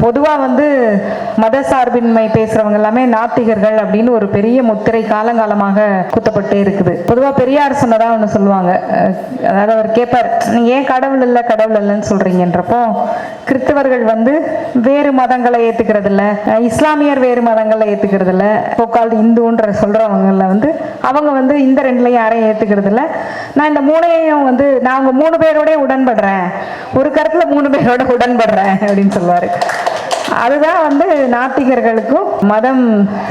பொதுவாக வந்து மத சார்பின்மை பேசுறவங்க எல்லாமே நாத்திகர்கள் அப்படின்னு ஒரு பெரிய முத்திரை காலங்காலமாக குத்தப்பட்டே இருக்குது. பொதுவாக பெரியார் சொன்னதா ஒன்று சொல்லுவாங்க. அதாவது அவர் கேட்பார் நீங்க ஏன் கடவுள் இல்லை கடவுள் இல்லைன்னு சொல்றீங்கன்றப்போ கிறிஸ்தவர்கள் வந்து வேறு மதங்களை ஏத்துக்கிறது இல்லை இஸ்லாமியர் வேறு மதங்களை ஏத்துக்கிறது இல்லை போக்கால் இந்துன்ற சொல்றவங்கள வந்து அவங்க வந்து இந்த ரெண்டுலையும் யாரையும் ஏத்துக்கிறது இல்லை நான் இந்த மூணையும் வந்து நான் அவங்க மூணு பேரோட உடன்படுறேன். ஒரு கருத்துல மூணு பேரோட உடன்படுறேன் அப்படின்னு சொல்லுவாரு. அதுதான் வந்து நாத்திகர்களுக்கும் மதம்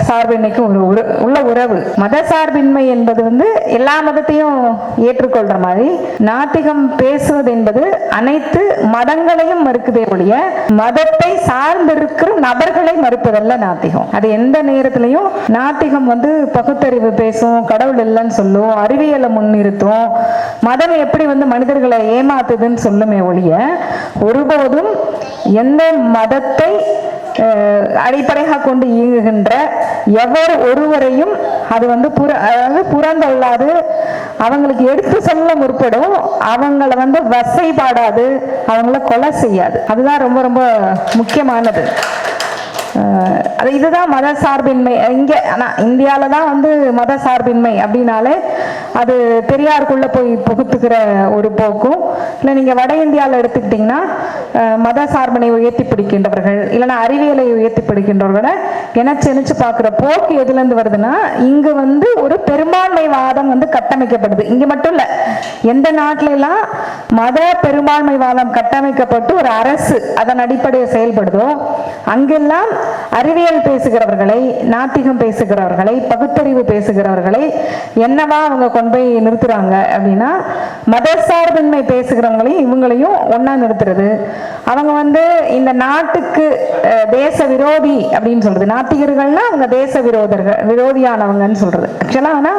சார்பின்மைக்கும் ஒரு உள்ள உறவு. மத சார்பின்மை என்பது வந்து எல்லா மதத்தையும் ஏற்றுக்கொள்ற மாதிரி நாத்திகம் பேசுவது என்பது அனைத்து மதங்களையும் மறுக்குதே ஒழிய மதத்தை சார்ந்திருக்கிற நபர்களை மறுப்பதல்ல நாத்திகம். அது எந்த நேரத்திலையும் நாத்திகம் வந்து பகுத்தறிவு பேசும் கடவுள் இல்லைன்னு சொல்லும் அறிவியலை முன்னிறுத்தும் மதம் எப்படி வந்து மனிதர்களை ஏமாத்துதுன்னு சொல்லுமே ஒழிய ஒருபோதும் எந்த மதத்தை அடிப்படையாக கொண்டு இயங்குகின்ற எவர் ஒருவரையும் அது வந்து புற அதாவது புறந்தள்ளாது அவங்களுக்கு எடுத்து சொல்ல முற்படும் அவங்கள வந்து வசைபாடாது அவங்கள கொலை செய்யாது. அதுதான் ரொம்ப ரொம்ப முக்கியமானது. அது இதுதான் மத சார்பின்மை இங்கே ஆனால் இந்தியாவில் தான் வந்து மத சார்பின்மை அப்படின்னாலே அது பெரியாருக்குள்ளே போய் புகுத்துக்கிற ஒரு போக்கும் இல்லை நீங்கள் வட இந்தியாவில் எடுத்துக்கிட்டிங்கன்னா மத சார்பனை உயர்த்தி பிடிக்கின்றவர்கள் இல்லைன்னா அறிவியலை உயர்த்தி பிடிக்கின்றவர்களை என இணைச்சு பார்க்குற போக்கு எதுலேருந்து வருதுன்னா இங்கு வந்து ஒரு பெரும்பான்மை வாதம் வந்து கட்டமைக்கப்படுது. இங்கே மட்டும் இல்லை எந்த நாட்டில எல்லாம் மத பெரும்பான்மை வாதம் கட்டமைக்கப்பட்டு ஒரு அரசு அதன் அடிப்படையில் செயல்படுதோ அங்கெல்லாம் அறிவியல் பேசுகிறவர்களை நாத்திகம் பேசுகிறவர்களை பகுத்தறிவு பேசுகிறவர்களை என்னவா அவங்க கொண்டு போய் நிறுத்துறாங்க அப்படின்னா மதசார்பின்மை பேசுகிறவங்களையும் இவங்களையும் ஒண்ணா நிறுத்துறது. அவங்க வந்து இந்த நாட்டுக்கு அஹ், தேச விரோதி அப்படின்னு சொல்றது. நாத்திகர்கள்னா அவங்க தேச விரோதர்கள் விரோதியானவங்கன்னு சொல்றது. ஆக்சுவலா ஆனா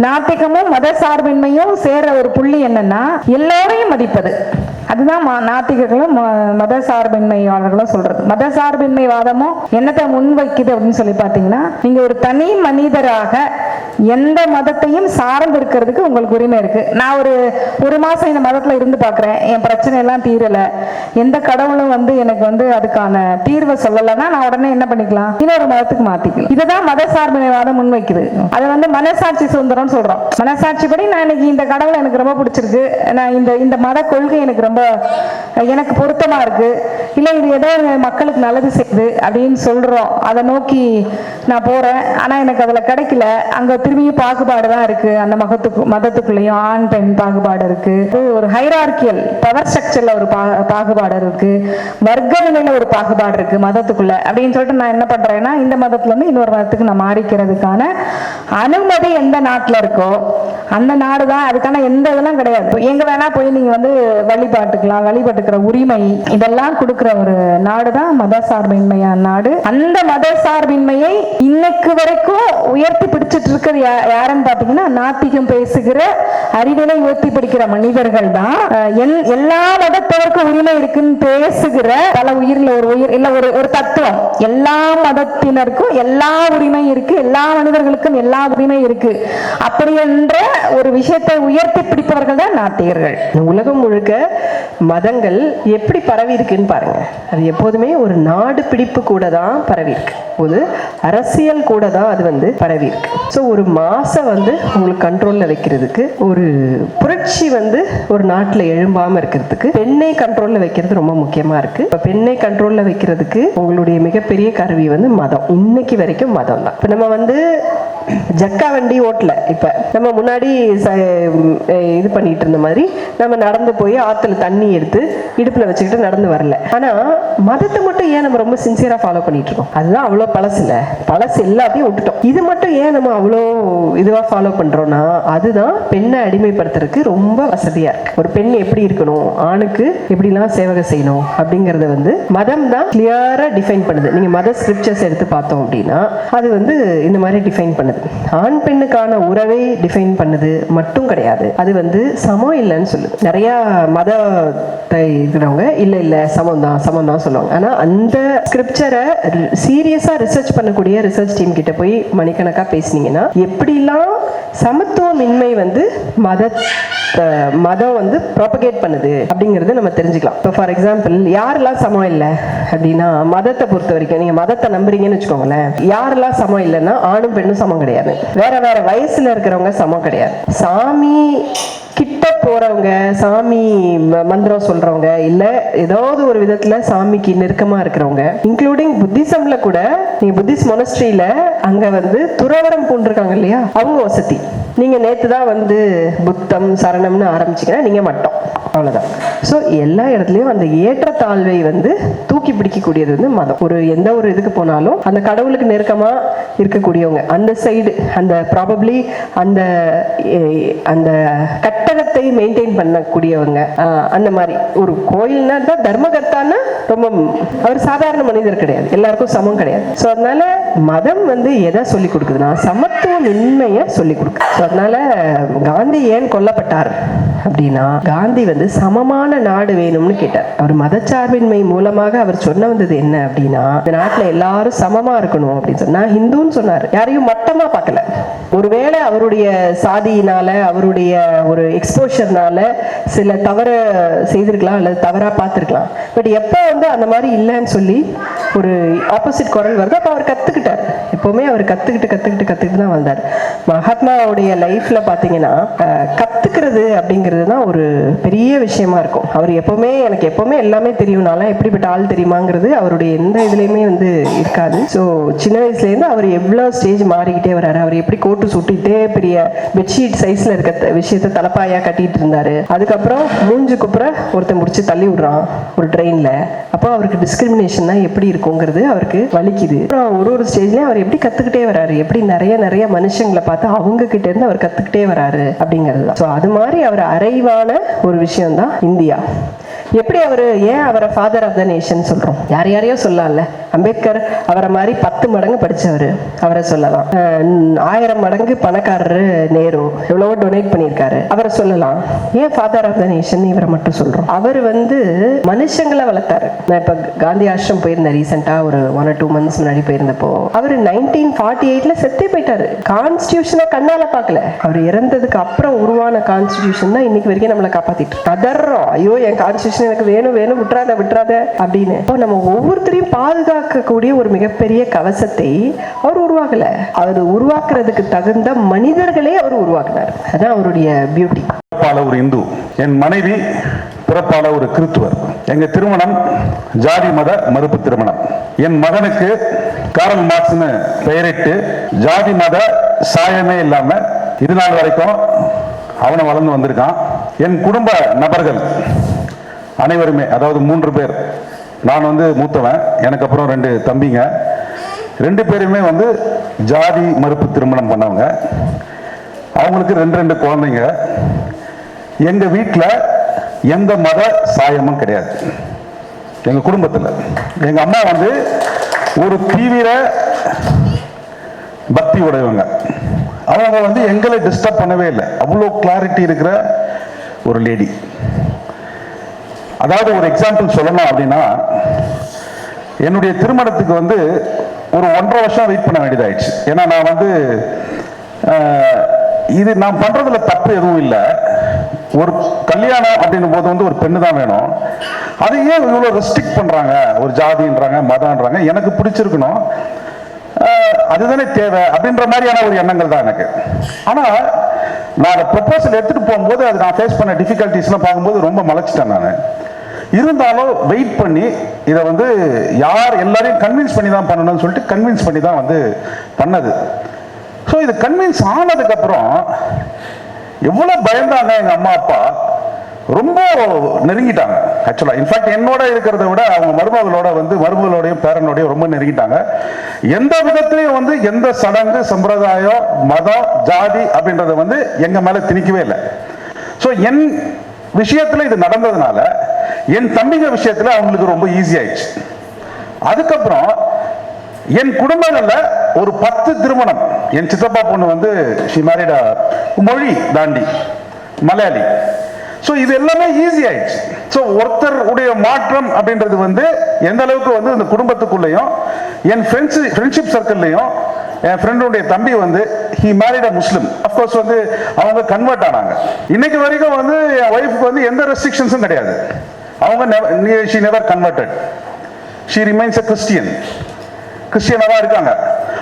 நாத்திகமும் மத சார்பின்மையும் சேர்ற ஒரு புள்ளி என்னன்னா எல்லோரையும் மதிப்பது. அதுதான் நாத்திகர்களும் ம- மத சார்பின்மையாளர்களும் சொல்றது. மத சார்பின்மை வாதமும் என்னத்தை முன்வைக்குது அப்படின்னு சொல்லி பார்த்தீங்கன்னா நீங்க ஒரு தனி மனிதராக எந்த மதத்தையும் சார்ந்து இருக்கிறதுக்கு உங்களுக்கு உரிமை இருக்கு. நான் ஒரு ஒரு மாசம் இந்த மதத்துல இருந்து பாக்குறேன் என் பிரச்சனை எல்லாம் தீரல. எந்த கடவுளும் வந்து எனக்கு வந்து அதுக்கான தீர்வை சொல்லலைன்னா நான் உடனே என்ன பண்ணிக்கலாம்? இன்னொரு மதத்துக்கு மாத்திக்கலாம். இதுதான் மத சார்பினைவாதம் முன்வைக்குது. அதை வந்து மனசாட்சி சுதந்திரம் சொல்றோம். மனசாட்சி படி நான் இன்னைக்கு இந்த கடவுளை எனக்கு ரொம்ப பிடிச்சிருக்கு. நான் இந்த இந்த மத கொள்கை எனக்கு ரொம்ப எனக்கு பொருத்தமா இருக்கு. இல்லை இது ஏதோ மக்களுக்கு நல்லது செய்யுது அப்படின்னு சொல்றோம். அதை நோக்கி நான் போறேன். ஆனா எனக்கு அதுல கிடைக்கல. அங்க திரும்பியும் பாகுபாடு தான் இருக்கு. அந்த மகத்துக்கு மதத்துக்குள்ளேயும் ஆண் பெண் பாகுபாடு இருக்குது ஒரு ஹைரார்கியல் பவர் ஸ்ட்ரக்சரில் ஒரு பா- பாகுபாடு இருக்கு. வர்க்க நிலையில் ஒரு பாகுபாடு இருக்கு மதத்துக்குள்ள. அப்படின்னு சொல்லிட்டு நான் என்ன பண்றேன்னா இந்த மதத்துல இருந்து இன்னொரு மதத்துக்கு நான் மாறிக்கிறதுக்கான அனுமதி எந்த நாட்டில் இருக்கோ அந்த நாடு தான் அதுக்கான எந்த இதெல்லாம் கிடையாது. எங்க வேணா போய் நீங்க வந்து வழிபாட்டுக்கலாம் வழிபட்டுக்கிற உரிமை இதெல்லாம் கொடுக்கிற ஒரு நாடு தான் மத சார்பின்மையான நாடு. அந்த மத சார்பின்மையை இன்னைக்கு வரைக்கும் உயர்த்தி பிடிச்சிட்டு இருக்கிறது யா- யாருன்னு பாத்தீங்கன்னா நாத்திகம் பேசுகிற அறிவியலை உயர்த்தி பிடிக்கிற மனிதர்கள் தான். எல்லா மதத்தவருக்கும் உரிமை இருக்குன்னு பேசுகிற பல உயிரில் ஒரு உயிர் இல்ல ஒரு ஒரு தத்துவம். எல்லா மதத்தினருக்கும் எல்லா உரிமை இருக்கு எல்லா மனிதர்களுக்கும் எல்லா உரிமை இருக்கு. அப்படி என்ற ஒரு விஷயத்தை உயர்த்தி பிடிப்பவர்கள் தான் நாத்திகர்கள். இந்த உலகம் முழுக்க மதங்கள் எப்படி பரவி இருக்குன்னு பாருங்க. அது எப்போதுமே ஒரு நாடு பிடிப்பு கூட தான் பரவி இருக்கு. ஒரு அரசியல் கூட தான் அது வந்து பரவி இருக்கு. ஸோ ஒரு மாசை வந்து உங்களுக்கு கண்ட்ரோல்ல வைக்கிறதுக்கு ஒரு புரட்சி வந்து ஒரு நாட்டில் எழும்பாம இருக்கிறதுக்கு பெண்ணை கண்ட்ரோல்ல வைக்கிறது ரொம்ப முக்கியமா இருக்கு. இப்போ பெண்ணை கண்ட்ரோல்ல வைக்கிறதுக்கு உங்களுடைய மிகப்பெரிய கருவி வந்து மதம். இன்னைக்கு வரைக்கும் மதம் தான் இப்போ நம்ம வந்து ஜக்கா வண்டி ஓட்டல. இப்ப நம்ம முன்னாடி ச- இது பண்ணிட்டு இருந்த மாதிரி நம்ம நடந்து போய் ஆத்துல தண்ணி எடுத்து இடுப்புல வச்சுக்கிட்டு நடந்து வரல. ஆனா மதத்தை மட்டும் ஏன் நம்ம ரொம்ப சின்சியரா ஃபாலோ பண்ணிட்டு இருக்கோம்? அதுதான் அவ்வளோ பழசு இல்ல. பழசு எல்லாத்தையும் விட்டுட்டோம். இது மட்டும் ஏன் நம்ம அவ்வளோ இதுவா ஃபாலோ பண்றோம்னா அதுதான் பெண்ணை அடிமைப்படுத்துறதுக்கு ரொம்ப வசதியா இருக்கு. ஒரு பெண் எப்படி இருக்கணும்? ஆணுக்கு எப்படிலாம் சேவகை செய்யணும்? அப்படிங்கறத வந்து மதம் தான் கிளியரா டிஃபைன் பண்ணுது. நீங்க மத ஸ்கிரிப்சர்ஸ் எடுத்து பார்த்தோம் அப்படின்னா அது வந்து இந்த மாதிரி டிஃபைன் பண்ணுது. ஆண் பெண்ணுக்கான உறவை டிஃபைன் பண்ணுது மட்டும் கிடையாது. அது வந்து சமம் இல்லைன்னு சொல்லுது நிறைய மதத்தை இருக்கிறவங்க இல்லை இல்லை சமம் தான் சமம் தான் சொல்லுவாங்க. ஆனால் அந்த ஸ்கிரிப்சரை சீரியஸாக ரிசர்ச் பண்ணக்கூடிய ரிசர்ச் டீம் கிட்ட போய் மணிக்கணக்காக பேசுனீங்கன்னா எப்படிலாம் சமத்துவமின்மை வந்து மத மதம் வந்து ப்ராபகேட் பண்ணுது அப்படிங்கிறது நம்ம தெரிஞ்சுக்கலாம். இப்போ ஃபார் எக்ஸாம்பிள் யாரெல்லாம் சமம் இல்லை அப்படின்னா மதத்தை பொறுத்த வரைக்கும் நீங்கள் மதத்தை நம்புறீங்கன்னு வச்சுக்கோங்களேன். யாரெல்லாம் சமம் இல்லைன்னா ஆணும் பெண்ணும் சமம் கிடையாது. வேற வேற வயசுல இருக்கிறவங்க சமம் கிடையாது. சாமி கிட்ட போறவங்க சாமி ம- மந்திரம் சொல்றவங்க இல்ல ஏதாவது ஒரு விதத்துல சாமிக்கு நெருக்கமா இருக்கிறவங்க இன்க்ளூடிங் புத்திசம்ல கூட நீங்க புத்திஸ்ட் மொனஸ்ட்ரியில அங்க வந்து துறவரம் பூண்டிருக்காங்க இல்லையா? அவங்க வசதி. நீங்கள் நேற்று தான் வந்து புத்தம் சரணம்னு ஆரம்பிச்சீங்கன்னா நீங்கள் மட்டும். அவ்வளோதான் ஸோ எல்லா இடத்துலையும் அந்த ஏற்றத்தாழ்வை வந்து தூக்கி பிடிக்கக்கூடியது வந்து மதம். ஒரு எந்த ஒரு இதுக்கு போனாலும் அந்த கடவுளுக்கு நெருக்கமாக இருக்கக்கூடியவங்க அந்த சைடு அந்த ப்ராபப்ளி அந்த அந்த கட்டகத்தை மெயின்டைன் பண்ணக்கூடியவங்க அந்த மாதிரி. ஒரு கோயில்னா தான் தர்மகர்த்தான்னா ரொம்ப அவர் சாதாரண மனிதர் கிடையாது. எல்லாருக்கும் சமம் கிடையாது. ஸோ அதனால மதம் வந்து எதை சொல்லி கொடுக்குதுன்னா சமத்துவம் இன்மையை சொல்லி கொடுக்குது. ஸோ அதனால காந்தி ஏன் கொல்லப்பட்டார் அப்படின்னா காந்தி வந்து சமமான நாடு வேணும்னு கேட்டார். அவர் மதச்சார்பின்மை மூலமாக அவர் சொன்ன வந்தது என்ன அப்படின்னா இந்த நாட்டுல எல்லாரும் சமமா இருக்கணும் அப்படின்னு சொன்னா ஹிந்துன்னு சொன்னார். யாரையும் மட்டமா பார்க்கல. ஒருவேளை அவருடைய சாதியினால அவருடைய ஒரு எக்ஸ்போஷர்னால சில தவற செய்திருக்கலாம் அல்லது தவறா பார்த்திருக்கலாம். பட் எப்போ வந்து அந்த மாதிரி இல்லைன்னு சொல்லி ஒரு ஆப்போசிட் குரல் வருது அப்போ அவர் கத்துக்கிட்டார். எப்போவுமே அவர் கற்றுக்கிட்டு கற்றுக்கிட்டு கற்றுக்கிட்டு தான் வந்தார். மகாத்மாவுடைய லைஃப்பில் பார்த்தீங்கன்னா கற்றுக்கிறது அப்படிங்கிறது தான் ஒரு பெரிய விஷயமா இருக்கும். அவர் எப்போவுமே எனக்கு எப்போவுமே எல்லாமே தெரியும் நான்லாம் எப்படிப்பட்ட ஆள் தெரியுமாங்கிறது அவருடைய எந்த இதுலேயுமே வந்து இருக்காது. ஸோ சின்ன வயசுலேருந்து அவர் எவ்வளோ ஸ்டேஜ் மாறிக்கிட்டே வராரு. அவர் எப்படி கோட்டு சுட்டிட்டே பெரிய பெட்ஷீட் சைஸில் இருக்க விஷயத்த தலப்பாயா கட்டிட்டு இருந்தார். அதுக்கப்புறம் மூஞ்சு குப்புற ஒருத்தன் முடிச்சு தள்ளி விடுறான் ஒரு ட்ரெயினில் அப்போ அவருக்கு டிஸ்கிரிமினேஷன்னா எப்படி இருக்குங்கிறது அவருக்கு வலிக்குது. அப்புறம் ஒரு ஒரு ஸ்டேஜ்லேயும் அவர் எப்படி கத்துக்கிட்டே வராரு. எப்படி நிறைய நிறைய மனுஷங்களை பார்த்து அவங்க கிட்ட இருந்து அவர் கத்துக்கிட்டே வராரு அப்படிங்கிறது தான். ஸோ அது மாதிரி அவர் அறைவான ஒரு விஷயம் தான் இந்தியா. எப்படி அவர் ஏன் அவரை ஃபாதர் ஆஃப் த நேஷன் சொல்கிறோம் யார் யாரையோ சொல்லலாம்ல அம்பேத்கர் அவரை மாதிரி பத்து மடங்கு படித்தவர் அவரை சொல்லலாம். ஆயிரம் மடங்கு பணக்காரரு நேரு எவ்வளவோ டொனேட் பண்ணியிருக்காரு. அவரை சொல்லலாம். ஏன் ஃபாதர் ஆஃப் த நேஷன் இவரை மட்டும் சொல்கிறோம் அவர் வந்து மனுஷங்களை வளர்த்தாரு. நான் இப்போ காந்தி ஆசிரம் போயிருந்தேன் ரீசெண்டாக ஒரு ஒன் ஆர் டூ மந்த்ஸ் முன்னாடி போயிருந்தப்போ. அவர் நைன்டீன் ஃபார்ட்டி எயிட்ல செத்தே போயிட்டாரு. கான்ஸ்டியூஷனை கண்ணால பார்க்கல. அவர் இறந்ததுக்கு அப்புறம் உருவான கான்ஸ்டியூஷன் தான் இன்னைக்கு வரைக்கும் நம்மளை காப்பாத்திட்டு இருக்கு. கதறோம் ஐயோ என் கான்ஸ்டியூஷன் எனக்கு வேணும் வேணும் விட்டுறாத விட்டுறாத அப்படின்னு. இப்போ நம்ம ஒவ்வொருத்தரையும் பாதுகாக்கக்கூடிய ஒரு மிகப்பெரிய கவசத்தை அவர் உருவாக்கல. அவர் உருவாக்குறதுக்கு தகுந்த மனிதர்களே அவர் உருவாக்குனார். அதான் அவருடைய பியூட்டி பிறப்பால ஒரு இந்து என் மனைவி பிறப்பால ஒரு கிறித்துவர் எங்க திருமணம் ஜாதி மத மறுப்பு திருமணம். என் மகனுக்கு காரல் மார்க்ஸ்னு பெயரிட்டு ஜாதி மத சாயமே இல்லாம இது நாள் வரைக்கும் அவனை வளர்ந்து வந்திருக்கான். என் குடும்ப நபர்கள் அனைவருமே அதாவது மூன்று பேர். நான் வந்து மூத்தவன் எனக்கு அப்புறம் ரெண்டு தம்பிங்க. ரெண்டு பேருமே வந்து ஜாதி மறுப்பு திருமணம் பண்ணவங்க. அவங்களுக்கு ரெண்டு ரெண்டு குழந்தைங்க. எங்கள் வீட்டில் எந்த மத சாயமும் கிடையாது. எங்கள் குடும்பத்தில். எங்கள் அம்மா வந்து ஒரு தீவிர பக்தி உடையவங்க. அவங்க வந்து எங்களை டிஸ்டர்ப் பண்ணவே இல்லை. அவ்வளோ கிளாரிட்டி இருக்கிற ஒரு லேடி அதாவது ஒரு எக்ஸாம்பிள் சொல்லணும் அப்படின்னா என்னுடைய திருமணத்துக்கு வந்து ஒரு ஒன்றரை வருஷம் வெயிட் பண்ண வேண்டியதாயிடுச்சு. ஏன்னா நான் வந்து இது நான் பண்றதுல தப்பு எதுவும் இல்லை. ஒரு கல்யாணம் அப்படின்னும் போது வந்து ஒரு பெண்ணு தான் வேணும். அது ஏன் இவ்வளோ ரெஸ்ட்ரிக்ட் பண்றாங்க? ஒரு ஜாதின்றாங்க மதம்ன்றாங்க எனக்கு பிடிச்சிருக்கணும். அதுதானே தேவை அப்படின்ற மாதிரியான ஒரு எண்ணங்கள் தான் எனக்கு. ஆனால் நான் அதை ப்ரொபோசல் எடுத்துகிட்டு போகும்போது அது நான் ஃபேஸ் பண்ண டிஃபிகல்ட்டிஸ்லாம் பார்க்கும்போது ரொம்ப மலைச்சிட்டேன் நான். இருந்தாலும் வெயிட் பண்ணி இதை வந்து யார் எல்லாரையும் கன்வின்ஸ் பண்ணி தான் பண்ணணும்னு சொல்லிட்டு கன்வின்ஸ் பண்ணி தான் வந்து பண்ணது. ஸோ இது கன்வின்ஸ் ஆனதுக்கப்புறம் எவ்வளோ பயந்தாங்க எங்கள் அம்மா அப்பா? ரொம்ப நெருங்கிட்டாங்க ஆக்சுவலாக இன்ஃபேக்ட் என்னோட இருக்கிறத விட அவங்க மருமகளோட வந்து மருமகளோடையும் பேரனோடையும் ரொம்ப நெருங்கிட்டாங்க. எந்த விதத்திலையும் வந்து எந்த சடங்கு சம்பிரதாயம் மதம் ஜாதி அப்படின்றத வந்து எங்கள் மேலே திணிக்கவே இல்லை. ஸோ என் விஷயத்தில் இது நடந்ததுனால என் தம்பிங்க விஷயத்துல அவங்களுக்கு ரொம்ப ஈஸி ஆயிடுச்சு. அதுக்கப்புறம் என் குடும்பங்கள்ல ஒரு பத்து திருமணம் என் சித்தப்பா பொண்ணு வந்து ஷி மேரிட் மொழி தாண்டி மலையாளி. ஸோ இது எல்லாமே ஈஸி ஆயிடுச்சு. ஸோ ஒருத்தருடைய மாற்றம் அப்படின்றது வந்து எந்த அளவுக்கு வந்து இந்த குடும்பத்துக்குள்ளேயும் என் ஃப்ரெண்ட்ஸ் ஃப்ரெண்ட்ஷிப் சர்க்கிள்லையும் என் ஃப்ரெண்டுடைய தம்பி வந்து he married a Muslim of course வந்து அவங்க கன்வெர்ட் ஆனாங்க. இன்னைக்கு வரைக்கும் வந்து என் ஒய்ஃபுக்கு வந்து எந்த ரெஸ்ட்ரிக்ஷன்ஸும் கிடையாது. அவங்க she never converted she remains a Christian கிறிஸ்டியனாக தான் இருக்காங்க.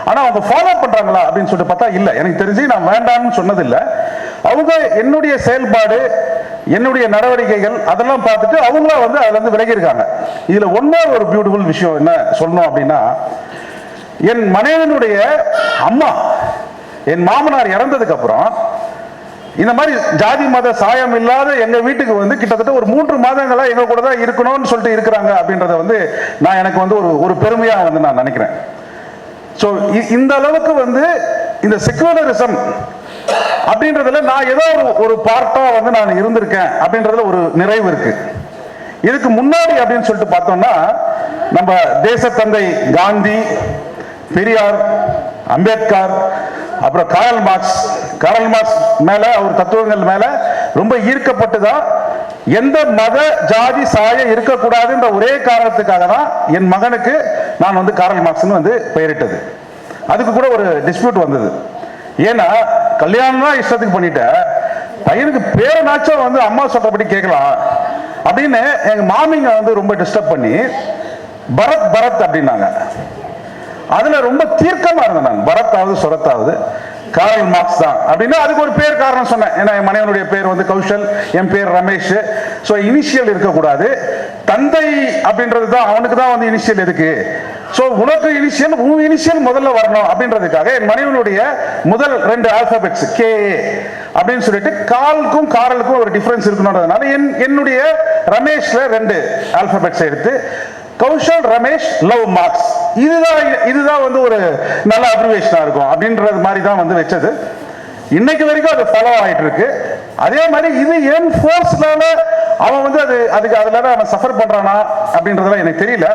ஆனால் அவங்க ஃபாலோ பண்ணுறாங்களா அப்படின்னு சொல்லிட்டு பார்த்தா இல்லை. எனக்கு தெரிஞ்சு நான் வேண்டாம்னு சொன்னதில்லை. அவங்க என்னுடைய செயல்பாடு என்னுடைய நடவடிக்கைகள் அதெல்லாம் பார்த்துட்டு அவங்களா வந்து அதுலேருந்து விலகி இருக்காங்க. இதில் ஒன்னே ஒரு பியூட்டிஃபுல் விஷயம் என்ன சொல்லணும் அப்படின்னா என் மனைவனுடைய அம்மா என் மாமனார் இறந்ததுக்கு அப்புறம் இந்த மாதிரி ஜாதி மத சாயம் இல்லாத எங்க வீட்டுக்கு வந்து கிட்டத்தட்ட ஒரு மூன்று மாதங்களா எங்க கூட தான் இருக்கணும்னு சொல்லிட்டு இருக்கிறாங்க அப்படின்றத வந்து நான் எனக்கு வந்து ஒரு ஒரு பெருமையா வந்து நான் நினைக்கிறேன். ஸோ இந்த அளவுக்கு வந்து இந்த செக்குலரிசம் அப்படின்றதுல நான் ஏதோ ஒரு ஒரு பார்ட்டா வந்து நான் இருந்திருக்கேன் அப்படின்றதுல ஒரு நிறைவு இருக்கு. இதுக்கு முன்னாடி அப்படின்னு சொல்லிட்டு பார்த்தோம்னா நம்ம தேசத்தந்தை காந்தி பெரியார் அம்பேத்கர் அப்புறம் காயல் மார்க்ஸ் காரல் மார்க்ஸ் மேல அவர் தத்துவங்கள் மேல ரொம்ப ஈர்க்கப்பட்டு தான் எந்த மத ஜாதி சாய இருக்கக்கூடாதுன்ற ஒரே காரணத்துக்காக தான் என் மகனுக்கு நான் வந்து காரல் மார்க்ஸ்னு வந்து பெயரிட்டது. அதுக்கு கூட ஒரு டிஸ்பியூட் வந்தது. ஏன்னா கல்யாணம் தான் இஷ்டத்துக்கு பண்ணிட்ட. பையனுக்கு பேரனாச்சும் வந்து அம்மா சொல்றபடி கேட்கலாம் அப்படின்னு எங்க மாமிங்க வந்து ரொம்ப டிஸ்டர்ப் பண்ணி பரத் பரத் அப்படின்னாங்க. அதுல ரொம்ப தீர்க்கமா இருந்தேன் நான். பரத்தாவது சுரத்தாவது. கார்ல் மார்க்ஸ் தான். அப்படின்னா அதுக்கு ஒரு பேர் காரணம் சொன்னேன். ஏன்னா என் மனைவனுடைய பேர் வந்து கௌஷல் என் பேர் ரமேஷ். ஸோ இனிஷியல் இருக்கக்கூடாது. தந்தை அப்படின்றது தான் அவனுக்கு தான் வந்து இனிஷியல் இருக்கு ஸோ உனக்கு இனிஷியல் உன் இனிஷியல் முதல்ல வரணும் அப்படின்றதுக்காக என் மனைவனுடைய முதல் ரெண்டு ஆல்பபெட்ஸ் கே அப்படின்னு சொல்லிட்டு காலுக்கும் காரலுக்கும் ஒரு டிஃபரன்ஸ் இருக்கணுன்றதுனால என் என்னுடைய ரமேஷ்ல ரெண்டு ஆல்பபெட்ஸ் எடுத்து கௌஷல் ரமேஷ் லவ் மார்க்ஸ். இதுதான் இதுதான் வந்து ஒரு நல்ல அப்ரிவேஷனா இருக்கும் அப்படின்றது மாதிரி தான் வந்து வச்சது. இன்னைக்கு வரைக்கும் அது ஃபாலோ ஆகிட்டு இருக்கு அதே மாதிரி இது என் ஃபோர்ஸ்னால அவன் வந்து அது அதுக்கு அதுல அவன் சஃபர் பண்றானா அப்படின்றதெல்லாம் எனக்கு தெரியல.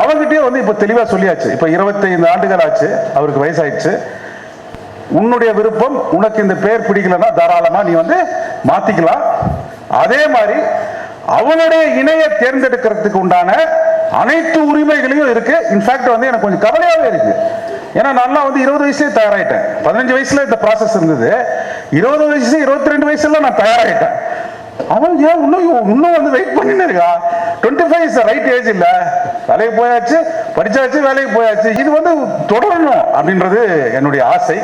அவங்ககிட்டயே வந்து இப்போ தெளிவாக சொல்லியாச்சு. இப்போ இருபத்தைந்து ஆண்டுகள் ஆச்சு அவருக்கு வயசாயிடுச்சு. உன்னுடைய விருப்பம் உனக்கு இந்த பேர் பிடிக்கலன்னா தாராளமா நீ வந்து மாத்திக்கலாம். அதே மாதிரி அவனுடைய இணையை தேர்ந்தெடுக்கிறதுக்கு உண்டான அனைத்து உரிமைகளையும் இருக்கு. இன்ஃபேக்ட் வந்து எனக்கு கொஞ்சம் கவலையாவே இருக்கு. ஏன்னா நான் வந்து இருபது வயசுலயே தயாராயிட்டேன். பதினஞ்சு வயசுல இந்த ப்ராசஸ் இருந்தது. இருபது வயசு இருபத்தி ரெண்டு வயசுல நான் தயாராயிட்டேன். அவன் ஏன் இன்னும் இன்னும் வந்து வெயிட் பண்ணின்னு இருக்கா? Twenty five is right age இல்ல. வேலைக்கு போயாச்சு படிச்சாச்சு வேலைக்கு போயாச்சு. இது வந்து தொடரணும் அப்படின்றது என்னுடைய ஆசை.